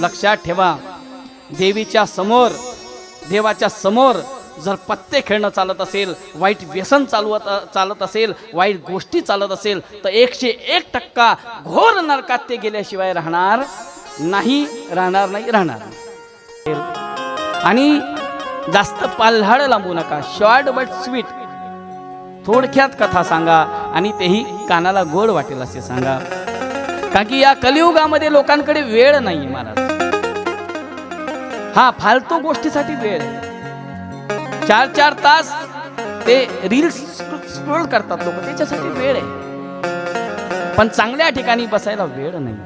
लक्षात ठेवा. देवीच्या समोर देवाच्या समोर जर पत्ते खेळणं चालत असेल वाईट व्यसन चालवत चालत असेल वाईट गोष्टी चालत असेल तर एकशे एक टक्का घोर नरकात ते गेल्याशिवाय राहणार नाही राहणार नाही राहणार आणि जास्त पाल्हाड लांबू नका. Short but sweet. थोडक्यात कथा सांगा आणि तेही कानाला गोड वाटेल असे सांगा. कारण की या कलियुगामध्ये लोकांकडे वेळ नाही महाराज. हा फालतू गोष्टीसाठी वेळ आहे. चार चार तास ते रील्स स्क्रोल करतात लोक. त्याच्यासाठी वेळ आहे. पण चांगल्या ठिकाणी बसायला वेळ नाही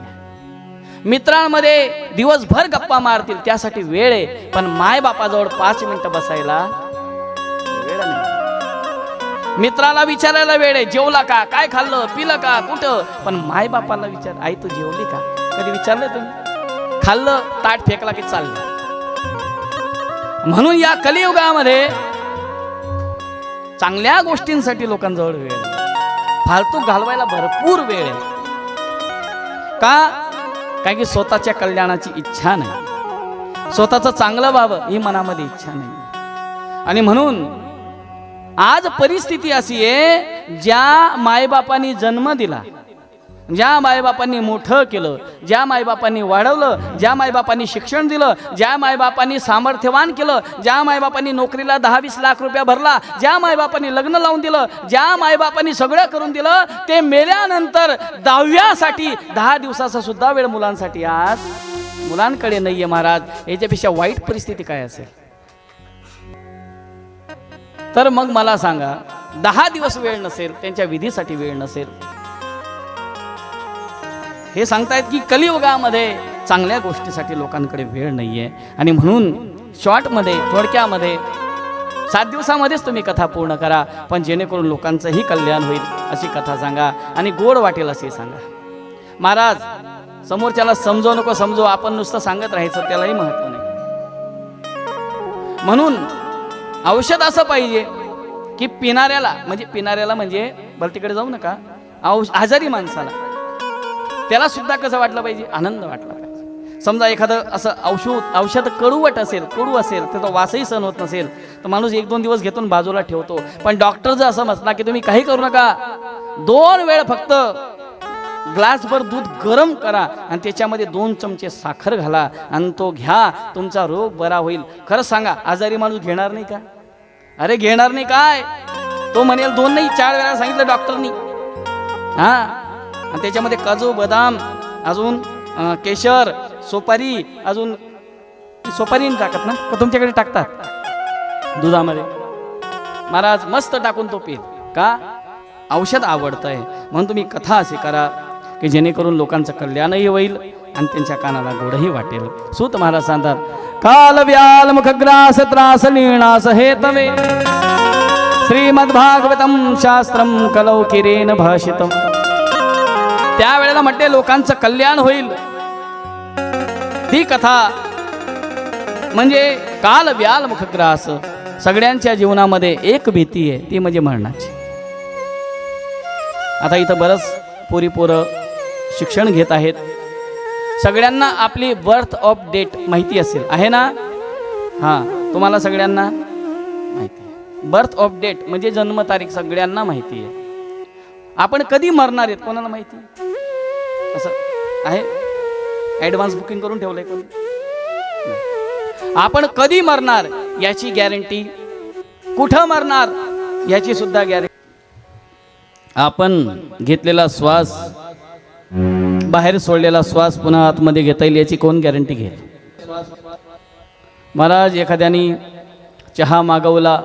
मित्रांमध्ये दिवसभर गप्पा मारतील त्यासाठी वेळ आहे. पण माय बापाजवळ पाच मिनिटं बसायला वेळ नाही. मित्राला विचारायला वेळ आहे जेवला का? काय खाल्लं? पिलं का? कुठं? पण माय बापाला विचार आई तू जेवली का? कधी विचारलं तुम्ही? खाल्लं ताट फेकला की चाललं. म्हणून या कलियुगामध्ये चांगल्या गोष्टींसाठी लोकांजवळ वेळ फालतू घालवायला भरपूर वेळ आहे. का? कारण की स्वतःच्या कल्याणाची इच्छा नाही. स्वतःचं चांगलं व्हावं ही मनामध्ये इच्छा नाही. आणि म्हणून आज परिस्थिती अशी आहे ज्या मायबापांनी जन्म दिला ज्या मायबापांनी मोठं केलं ज्या मायबापांनी वाढवलं ज्या मायबापांनी शिक्षण दिलं ज्या मायबापांनी सामर्थ्यवान केलं ज्या मायबापांनी नोकरीला दहा वीस लाख रुपया भरला ज्या मायबापांनी लग्न लावून दिलं ज्या मायबापांनी सगळं करून दिलं ते मेल्यानंतर दहाव्यासाठी दहा दिवसाचा सुद्धा वेळ मुलांसाठी आज मुलांकडे नाहीये महाराज. याच्यापेक्षा वाईट परिस्थिती काय असेल? तर मग मला सांगा दहा दिवस वेळ नसेल त्यांच्या विधीसाठी वेळ नसेल हे सांगतायत की कलियुगामध्ये चांगल्या गोष्टीसाठी लोकांकडे वेळ नाही आहे आणि म्हणून शॉर्टमध्ये थोडक्यामध्ये सात दिवसामध्येच तुम्ही कथा पूर्ण करा पण जेणेकरून लोकांचंही कल्याण होईल अशी कथा सांगा आणि गोड वाटेल असे सांगा. महाराज समोरच्याला समजो नको समजो. आपण नुसतं सांगत राहायचं त्यालाही महत्त्व नाही. म्हणून औषध असं पाहिजे की पिणाऱ्याला म्हणजे पिणाऱ्याला म्हणजे बरं तिकडे जाऊ नका औष आजारी माणसाला. त्याला सुद्धा कसं वाटलं पाहिजे? आनंद वाटला पाहिजे. समजा एखादं असं औषध औषध कडूवट असेल कडू असेल त्याचा वासही सहन होत नसेल तर माणूस एक दोन दिवस घेतून बाजूला ठेवतो. पण डॉक्टर जर असं म्हटला की तुम्ही काही करू नका दोन वेळ फक्त ग्लासभर दूध गरम करा आणि त्याच्यामध्ये दोन चमचे साखर घाला आणि तो घ्या तुमचा रोग बरा होईल. खरंच सांगा आजारी माणूस घेणार नाही का? अरे घेणार नाही काय? तो म्हणेल दोन नाही चार वेळा सांगितलं डॉक्टरनी. हा? आणि त्याच्यामध्ये काजू बदाम अजून केशर सोपारी अजून सोपारी टाकत ना? का तुमच्याकडे टाकतात. दुधामध्ये. महाराज मस्त टाकून तो पीत. का? औषध आवडतंय. म्हणून तुम्ही कथा अशी करा की जेणेकरून लोकांचं कल्याणही होईल आणि त्यांच्या कानाला गोडही वाटेल. सूत महाराज सांगतात काल व्याल मुखग्रास त्रास निणास हे तवे श्रीमद्भागवतम शास्त्रम कलौ किरेन भाषितम। त्यावेळेला म्हटले लोकांचं कल्याण होईल. ती कथा म्हणजे काल व्याल मुखग्रास सगळ्यांच्या जीवनामध्ये एक भीती आहे ती म्हणजे मरणाची. आता इथं बरंच पोरी पोरं शिक्षण घेत आहेत. सगळ्यांना आपली बर्थ ऑफ डेट माहिती असेल. आहे ना? हां तुम्हाला सगळ्यांना माहिती आहे. बर्थ ऑफ डेट म्हणजे जन्मतारीख सगळ्यांना माहिती आहे. आपण कधी मरणार आहेत? कोणाला माहिती? असं आहे? ॲडव्हान्स बुकिंग करून ठेवलंय कोणी? आपण कधी मरणार याची गॅरंटी कुठं मरणार याची सुद्धा गॅरंटी आपण घेतलेला श्वास बाहेर सोडलेला श्वास पुन्हा आतमध्ये घेता येईल याची कोण गॅरंटी घेईल? महाराज एखाद्याने चहा मागवला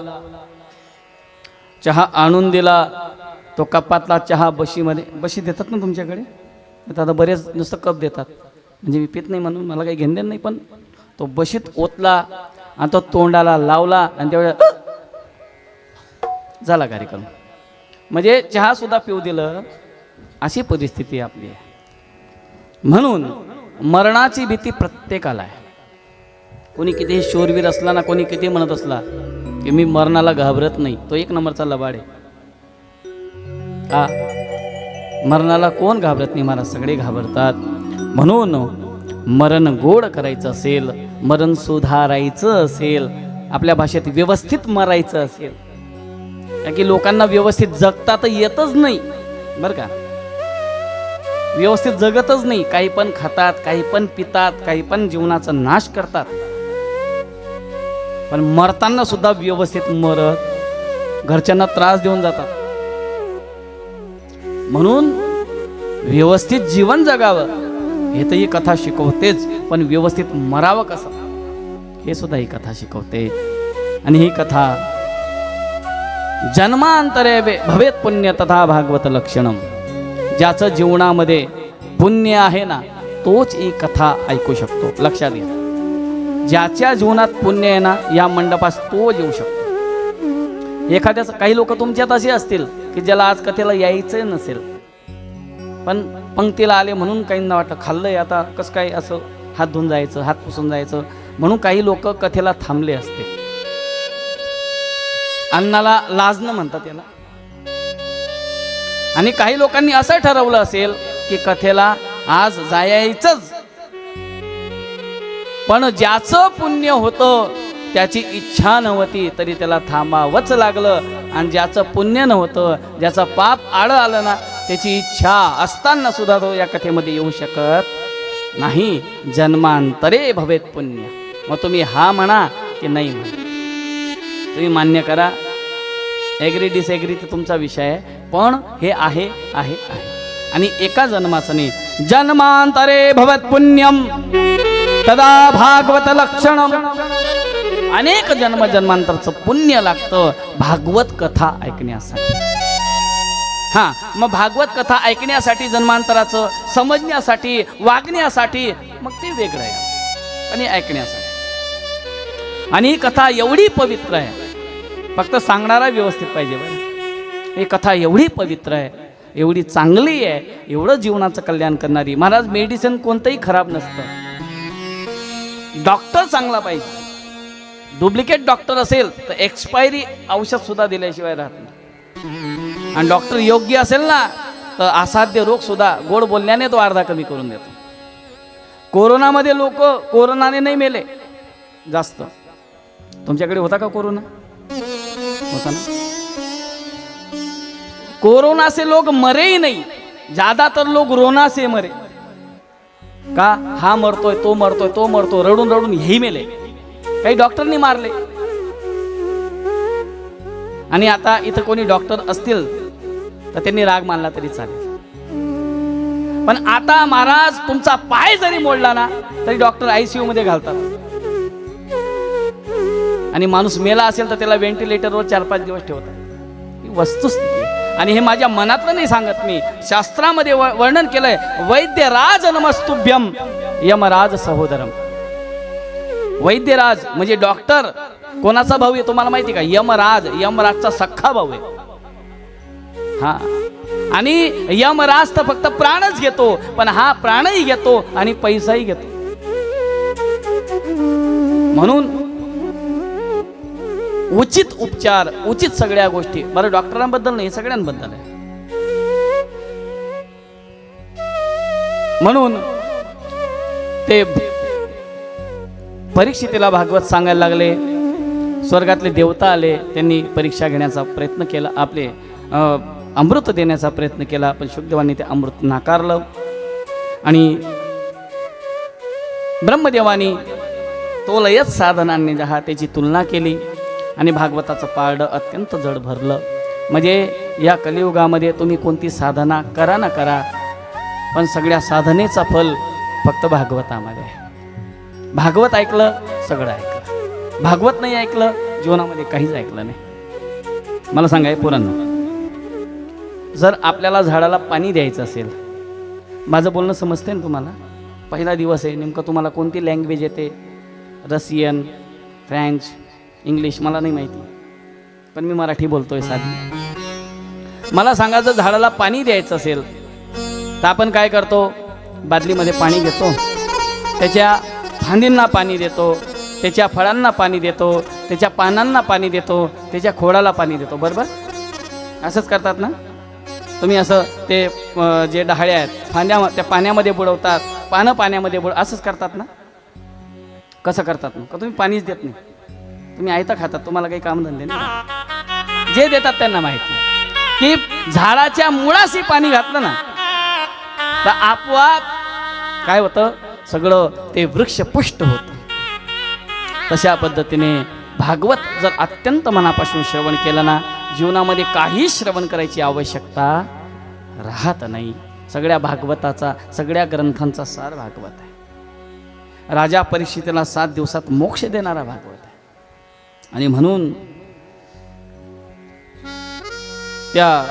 चहा आणून दिला तो कपातला चहा बशीमध्ये बशी देतात ना तुमच्याकडे? आता बरेच नुसतं कप देतात. म्हणजे मी पित नाही म्हणून मला काही घेणं नाही पण तो बशीत ओतला आणि तो तोंडाला लावला आणि तेवढ्या झाला कार्यक्रम. म्हणजे चहा सुद्धा पिऊ दिलं अशी परिस्थिती आपली. आहे म्हणून मरणाची भीती प्रत्येकाला आहे. कोणी कितीही शूरवीर असला ना कोणी किती म्हणत असला की मी मरणाला घाबरत नाही. तो एक नंबरचा लबाड आहे. का मरणाला कोण घाबरत नाही? महाराज सगळे घाबरतात. म्हणून मरण गोड करायचं असेल मरण सुधारायचं असेल आपल्या भाषेत व्यवस्थित मरायचं असेल. कारण की लोकांना व्यवस्थित जगता तर येतच नाही. बरं का? व्यवस्थित जगतच नाही. काही पण खातात काही पण पितात काही पण जीवनाचा नाश करतात. पण मरताना सुद्धा व्यवस्थित मरत घरच्यांना त्रास देऊन जातात. म्हणून व्यवस्थित जीवन जगावं. हे तर ही कथा शिकवतेच पण व्यवस्थित मरावं कसं? हे सुद्धा ही कथा शिकवते. आणि ही कथा जन्मांतरे वे- भवेत पुण्य तथा भागवत लक्षणम ज्याचं जीवनामध्ये पुण्य आहे ना तोच ही कथा ऐकू शकतो. लक्षात घ्या. ज्याच्या जीवनात पुण्य आहे ना या मंडपास तो येऊ शकतो. एखाद्याचं काही लोक तुमच्यात असे असतील. की ज्याला आज कथेला यायचं नसेल. पण पंक्तीला आले म्हणून काहींना वाटतं खाल्लंय आता कसं काय असं हात धुवून जायचं हात पुसून जायचं? म्हणून काही लोक कथेला थांबले असते. अन्नाला लाजणं म्हणतात याला. आणि काही लोकांनी असं ठरवलं असेल की कथेला आज जायचंच पण ज्याचं पुण्य होतं त्याची इच्छा नव्हती तरी त्याला थांबावंच लागलं. आणि ज्याचं पुण्य नव्हतं ज्याचं पाप आळं आलं ना त्याची इच्छा असताना सुद्धा तो या कथेमध्ये येऊ शकत नाही. जन्मांतरे भवेत पुण्य. मग तुम्ही हा म्हणा की नाही म्हणा. तुम्ही मान्य करा. ॲग्री डिसएग्री तर तुमचा विषय आहे. पण हे आहे आहे आहे. आणि एका जन्माचं नाही. जन्मांतरे भवत पुण्यम. तदा भागवत लक्षणम. अनेक जन्म जन्मांतरचं पुण्य लागतं भागवत कथा ऐकण्यासाठी. हा मग भागवत कथा ऐकण्यासाठी जन्मांतराचं समजण्यासाठी वागण्यासाठी मग ते वेगळं आहे. आणि ऐकण्यासाठी. आणि ही कथा एवढी पवित्र आहे. फक्त सांगणारा व्यवस्थित पाहिजे बरं. ही कथा एवढी पवित्र आहे एवढी चांगली आहे एवढं जीवनाचं कल्याण करणारी. महाराज मेडिसिन कोणतंही खराब नसतं. डॉक्टर चांगला पाहिजे. डुप्लिकेट डॉक्टर असेल तर एक्सपायरी औषध सुद्धा दिल्याशिवाय राहत नाही. आणि डॉक्टर योग्य असेल ना तर असाध्य रोग सुद्धा गोड बोलण्याने तो अर्धा कमी करून देतो. कोरोनामध्ये लोक कोरोनाने नाही मेले जास्त. तुमच्याकडे होता का कोरोना? होता ना? कोरोना से लोग मरे ही नहीं ज्यादातर लोग रोना से मरे. का? हा मरतोय तो मरतोय तो मरतोय रडून रडून हेही मेले. काही डॉक्टरनी मारले. आणि आता इथं कोणी डॉक्टर असतील तर त्यांनी राग मानला तरी चालेल. पण आता महाराज तुमचा पाय जरी मोडला ना तरी डॉक्टर आयसीयू मध्ये घालतात. आणि माणूस मेला असेल तर त्याला व्हेंटिलेटरवर चार पाच दिवस ठेवतात. ही वस्तुस्थिती आणि हे माझ्या मनातलं नाही सांगत मी. शास्त्रामध्ये व- वर्णन केलंय वैद्यराज नमस्तुभ्यम यमराज सहोदरम वैद्यराज म्हणजे डॉक्टर कोणाचा भाऊ आहे तुम्हाला माहिती का? यमराज यमराजचा सख्खा भाऊ आहे. हा. आणि यमराज तर फक्त प्राणच घेतो पण हा प्राणही घेतो आणि पैसाही घेतो. म्हणून उचित उपचार उचित सगळ्या गोष्टी. बरं डॉक्टरांबद्दल नाही सगळ्यांबद्दल आहे. म्हणून ते परीक्षितेला भागवत सांगायला लागले. स्वर्गातले देवता आले त्यांनी परीक्षा घेण्याचा प्रयत्न केला आपले अमृत देण्याचा प्रयत्न केला पण शुद्धदेवांनी ते अमृत नाकारलं. आणि ब्रह्मदेवानी तोलयच साधनांनी जहा त्याची तुलना केली आणि भागवताचं पारडं अत्यंत जड भरलं. म्हणजे या कलियुगामध्ये तुम्ही कोणती साधना करा ना करा पण सगळ्या साधनेचा फल फक्त भागवतामध्ये आहे. भागवत ऐकलं सगळं ऐकलं. भागवत नाही ऐकलं जीवनामध्ये काहीच ऐकलं नाही. मला सांगाय पुरण जर आपल्याला झाडाला पाणी द्यायचं असेल माझं बोलणं समजते ना तुम्हाला? पहिला दिवस आहे नेमकं तुम्हाला कोणती लँग्वेज येते? रशियन फ्रेंच इंग्लिश मला नाही माहिती. पण मी मराठी बोलतोय साधी. मला सांगा जर झाडाला पाणी द्यायचं असेल तर आपण काय करतो? बादलीमध्ये पाणी घेतो. त्याच्या फांदींना पाणी देतो त्याच्या फळांना पाणी देतो त्याच्या पानांना पाणी देतो त्याच्या खोडाला पाणी देतो बरोबर? असंच करतात ना? तुम्ही असं ते जे डहाळे आहेत फांद्या त्या पाण्यामध्ये बुडवतात पानं पाण्यामध्ये बुड असंच करतात ना? कसं करतात ना का तुम्ही पाणीच देत नाही? तुम्ही आयता खातात तुम्हाला काही काम धंदे नाही. जे देतात त्यांना माहिती की झाडाच्या मुळाशी पाणी घातलं ना तर आपोआप काय होतं? सगळं ते वृक्ष पुष्ट होतं. तशा पद्धतीने भागवत जर अत्यंत मनापासून श्रवण केलं ना जीवनामध्ये काही श्रवण करायची आवश्यकता राहत नाही. सगळ्या भागवताचा सगळ्या ग्रंथांचा सार भागवत आहे. राजा परीक्षितेला सात दिवसात मोक्ष देणारा भागवत आहे. आणि म्हणून त्या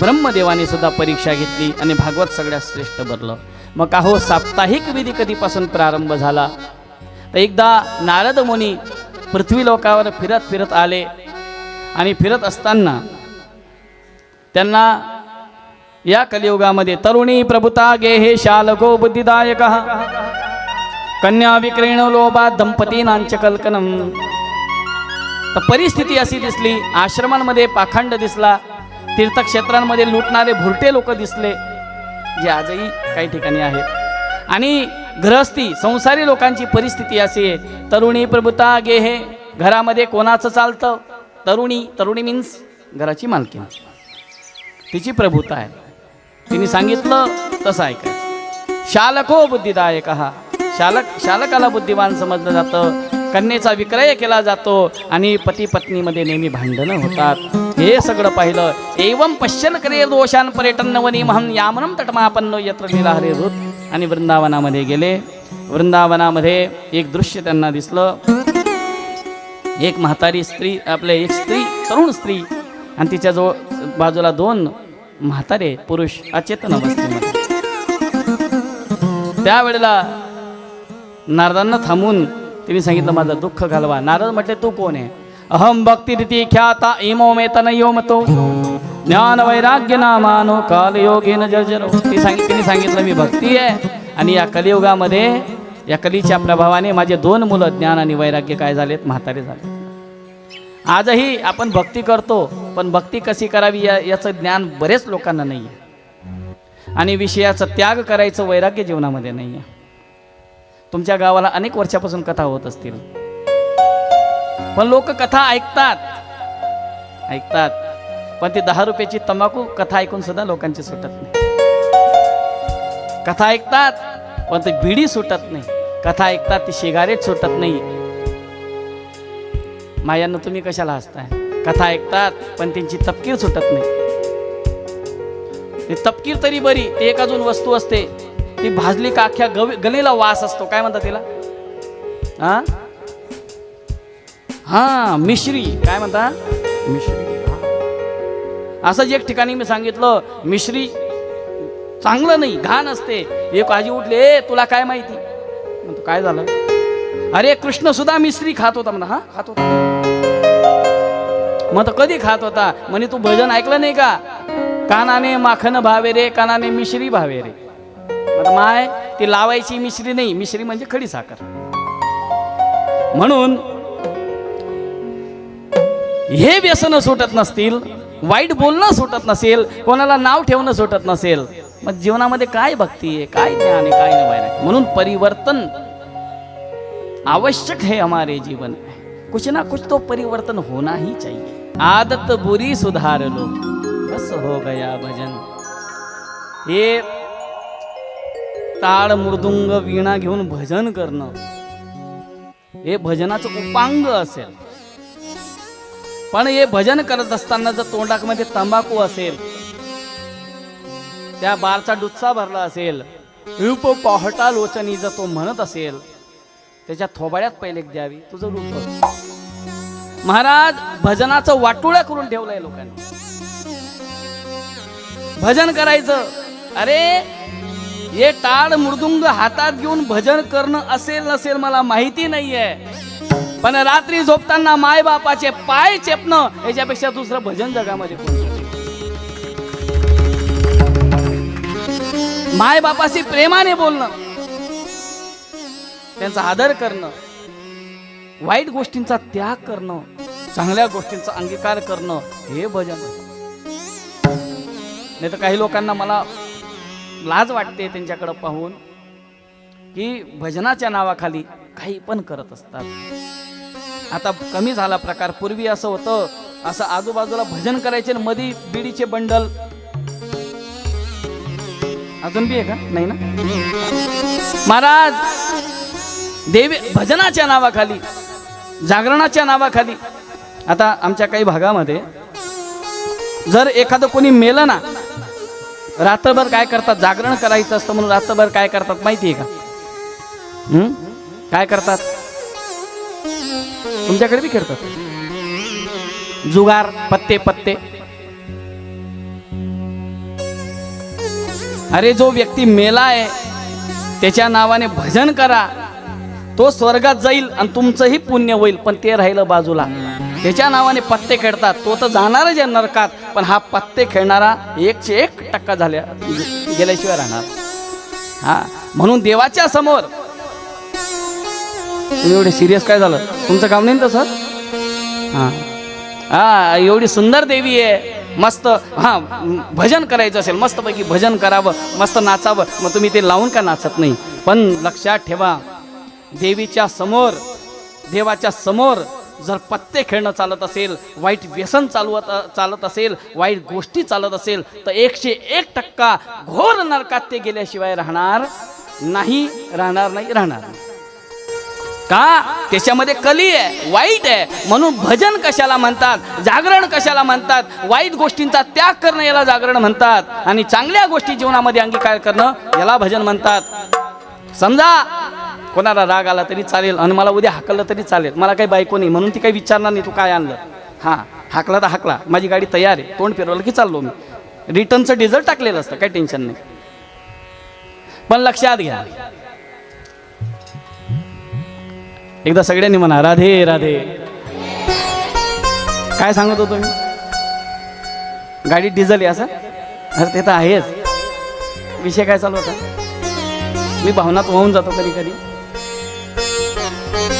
ब्रह्मदेवाने सुद्धा परीक्षा घेतली आणि भागवत सगळ्यात श्रेष्ठ बनलं. मग का हो साप्ताहिक विधी कधीपासून प्रारंभ झाला? तर एकदा नारद मुनी पृथ्वी लोकावर फिरत फिरत आले आणि फिरत असताना त्यांना या कलियुगामध्ये तरुणी प्रभुता गेहे शालको बुद्धिदायक कन्या विक्रीण दंपती नांच कल्कनम। तर परिस्थिती अशी दिसली आश्रमांमध्ये पाखंड दिसला तीर्थक्षेत्रांमध्ये लुटणारे भुरटे लोक दिसले जे आजही काही ठिकाणी आहेत. आणि गृहस्थी संसारी लोकांची परिस्थिती अशी आहे. तरुणी प्रभुता गेहे घरामध्ये कोणाचं चालतं? तरुणी तरुणी मीन्स घराची मालकी. तिची प्रभुता आहे. तिने सांगितलं तसं ऐकायचं शालको बुद्धिदायक. हा शालक शालकाला बुद्धिमान समजलं जातं. कन्येचा विक्रय केला जातो आणि पती पत्नीमध्ये नेहमी भांडणं होतात. हे सगळं पाहिलं. एवम पश्चन करे दोषान पर्यटन वनी महन यामनम तटमापन्न यत्र लिला हरे ऋत आणि वृंदावनामध्ये गेले. वृंदावनामध्ये एक दृश्य त्यांना दिसलं. एक म्हातारी स्त्री आपले एक स्त्री तरुण स्त्री. आणि तिच्या जो बाजूला दोन म्हातारे पुरुष अचेतन अवस्थेमध्ये. त्यावेळेला नारदांना थांबून तिने सांगितलं माझं दुःख घालवा. नारद म्हटले तू कोण आहे? अहम भक्ति रीती ख्याता इमो मे तनयो मतो। ज्ञान वैराग्य नामानो कालयोगेन जर्जरो। ती सांगित तिने सांगितलं मी भक्ती आहे आणि या कलियुगामध्ये या कलीच्या प्रभावाने माझे दोन मुलं ज्ञान आणि वैराग्य काय झालेत? म्हातारे झाले आजही आपण भक्ती करतो पण भक्ती कशी करावी या याचं ज्ञान बरेच लोकांना नाही आहे आणि विषयाचा त्याग करायचं वैराग्य जीवनामध्ये नाही आहे तुमच्या गावाला अनेक वर्षापासून कथा होत असतील. पण लोक कथा ऐकतात. ऐकतात. पण ती दहा रुपयाची तंबाखू कथा ऐकून सुद्धा लोकांची सुटत नाही. कथा ऐकतात पण ती बिडी सुटत नाही. कथा ऐकतात ती शिगारेट सुटत नाही. मायांना तुम्ही कशाला हसताय? कथा ऐकतात पण त्यांची तपकीर सुटत नाही. ती तपकीर तरी बरी ती एक अजून वस्तू असते. ती भाजली का अख्ख्या गवी गलीला वास असतो. काय म्हणतात तिला? हा हा मिश्री. काय म्हणता? मिश्री असंच एक ठिकाणी मी सांगितलं मिश्री चांगलं नाही घाण असते. एक आजी उठले ए तुला काय माहिती? म्हणतो काय झालं? अरे कृष्ण सुद्धा मिश्री खात होता म्हणा हा खात होता. मग कधी खात होता? म्हणे तू भजन ऐकलं नाही का? कानाने माखन भावे रे कानाने मिश्री भावे रे. माय ती लावायची मिश्री नाही मिश्री म्हणजे खडी साखर. म्हणून हे व्यसन सुटत नसतील वाईट बोलणं सुटत नसेल कोणाला नाव ठेवणं सुटत नसेल मग जीवनामध्ये काय भक्ती आहे काय ज्ञान आहे काय नाही म्हणून परिवर्तन आवश्यक है हमारे जीवन में कुछ ना कुछ तो परिवर्तन होना ही चाहिए. आदत बुरी सुधार लो. बस हो गया भजन. हे ताळ मृदुंग वीणा घेऊन भजन करणं हे भजनाचं उपांग असेल. पण हे भजन करत असताना जर तोंडामध्ये तंबाखू असेल त्या बारचा डुच्चा भरला असेल रूप पहटा लोचनी जर तो म्हणत असेल त्याच्या थोबाड्यात पहिले द्यावी तुझं रूप महाराज भजनाचं वाटोळा करून ठेवलंय लोकांनी. भजन करायचं अरे हे टाळ मृदुंग हातात घेऊन भजन करणं असेल नसेल मला माहिती नाहीये. पण रात्री झोपताना माय बापाचे पाय चेपणं याच्यापेक्षा दुसरं भजन जगामध्ये कोण माय बापाशी प्रेमाने बोलणं त्यांचा आदर करणं वाईट गोष्टींचा त्याग करणं चांगल्या गोष्टींचा अंगीकार करणं हे भजन. नाही तर काही लोकांना मला लाज वाटते त्यांच्याकडं पाहून की भजनाच्या नावाखाली काही पण करत असतात. आता कमी झाला प्रकार. पूर्वी असं होतं असं आजूबाजूला भजन करायचे मधी बिडीचे बंडल. अजून बी आहे का? नाही ना? महाराज देवी भजनाच्या नावाखाली जागरणाच्या नावाखाली. आता आमच्या काही भागामध्ये जर एखादं कोणी मेलं ना रात्रभर काय करतात? जागरण करायचं असतं म्हणून रात्रभर काय करतात? माहिती आहे का? काय करतात? तुमच्याकडे बी खेळतात. जुगार पत्ते पत्ते. अरे जो व्यक्ती मेला आहे त्याच्या नावाने भजन करा. तो स्वर्गात जाईल आणि तुमचंही पुण्य होईल पण ते राहिलं बाजूला. त्याच्या नावाने पत्ते खेळतात. तो तर जाणारच आहे नरकात पण हा पत्ते खेळणारा एकशे एक टक्का झाल्या गेल्याशिवाय राहणार. हा म्हणून देवाच्या समोर तुम्ही एवढे सिरियस काय झालं? तुमचं काम नाही ना तसं? हां. हा एवढी सुंदर देवी आहे. मस्त हां भजन करायचं असेल मस्तपैकी भजन करावं मस्त नाचावं. मग तुम्ही ते लावून का नाचत नाही? पण लक्षात ठेवा देवीच्या समोर देवाच्या समोर जर पत्ते खेळणं चालत असेल वाईट व्यसन चालवत चालत असेल वाईट गोष्टी चालत असेल तर एकशे एक टक्का घोर नरकात ते गेल्याशिवाय राहणार नाही राहणार नाही राहणार नाही. का? त्याच्यामध्ये कली आहे वाईट आहे. म्हणून भजन कशाला म्हणतात जागरण कशाला म्हणतात वाईट गोष्टींचा त्याग करणं याला जागरण म्हणतात. आणि चांगल्या गोष्टी जीवनामध्ये अंगीकार करणं याला भजन म्हणतात. समजा कोणाला राग आला तरी चालेल आणि मला उद्या हाकललं तरी चालेल. मला काही बायको नाही म्हणून ती काही विचारणार नाही तू काय आणलं? हां हाकला तर हाकला. माझी गाडी तयार आहे. तोंड फिरवलं की चाललो मी. रिटर्नचं डिझेल टाकलेलं असतं काही टेन्शन नाही. पण लक्षात घ्या. एकदा सगळ्यांनी म्हणा राधे राधे. काय सांगत होतो मी? गाडी डिझेल आहे असं? अरे ते तर आहेच. विषय काय चालू होता? मी भावनात वाहून जातो कधी कधी.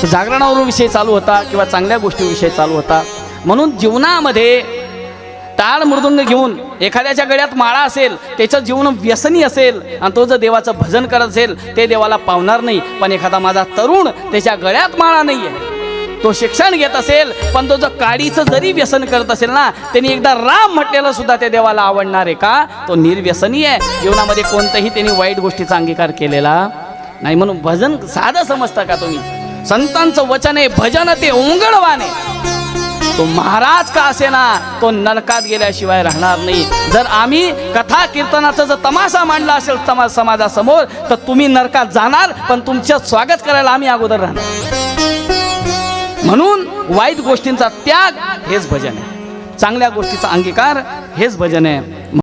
जागरणावरून विषय चालू होता किंवा चांगल्या गोष्टीविषयी चालू होता. म्हणून जीवनामध्ये टाळ मृदुंग घेऊन एखाद्याच्या गळ्यात माळा असेल त्याचं जीवन व्यसनी असेल आणि तो जर देवाचं भजन करत असेल ते देवाला पावणार नाही. पण एखादा माझा तरुण त्याच्या गळ्यात माळा नाही आहे. तो शिक्षण घेत असेल पण तो जर काडीचं जरी व्यसन करत असेल ना त्यांनी एकदा राम म्हटलेलं सुद्धा त्या देवाला आवडणार आहे का? तो निर्व्यसनी आहे. जीवनामध्ये कोणत्याही त्यांनी वाईट गोष्टीचा अंगीकार केलेला नाही. म्हणून भजन साधं समजता का तुम्ही? संतांचं वचन आहे भजन ते ओंगळवाने तो महाराज का असे ना तो नरकात गेल्याशिवाय राहणार नाही. जर आम्ही कथा कीर्तनाचा जर तमाशा मांडला असेल तमा समाजासमोर तर तुम्ही नरकात जाणार पण तुमचं स्वागत करायला आम्ही अगोदर राहणार. म्हणून वाईट गोष्टींचा त्याग हेच भजन आहे. चांगल्या गोष्टीचा अंगीकार हेच भजन आहे.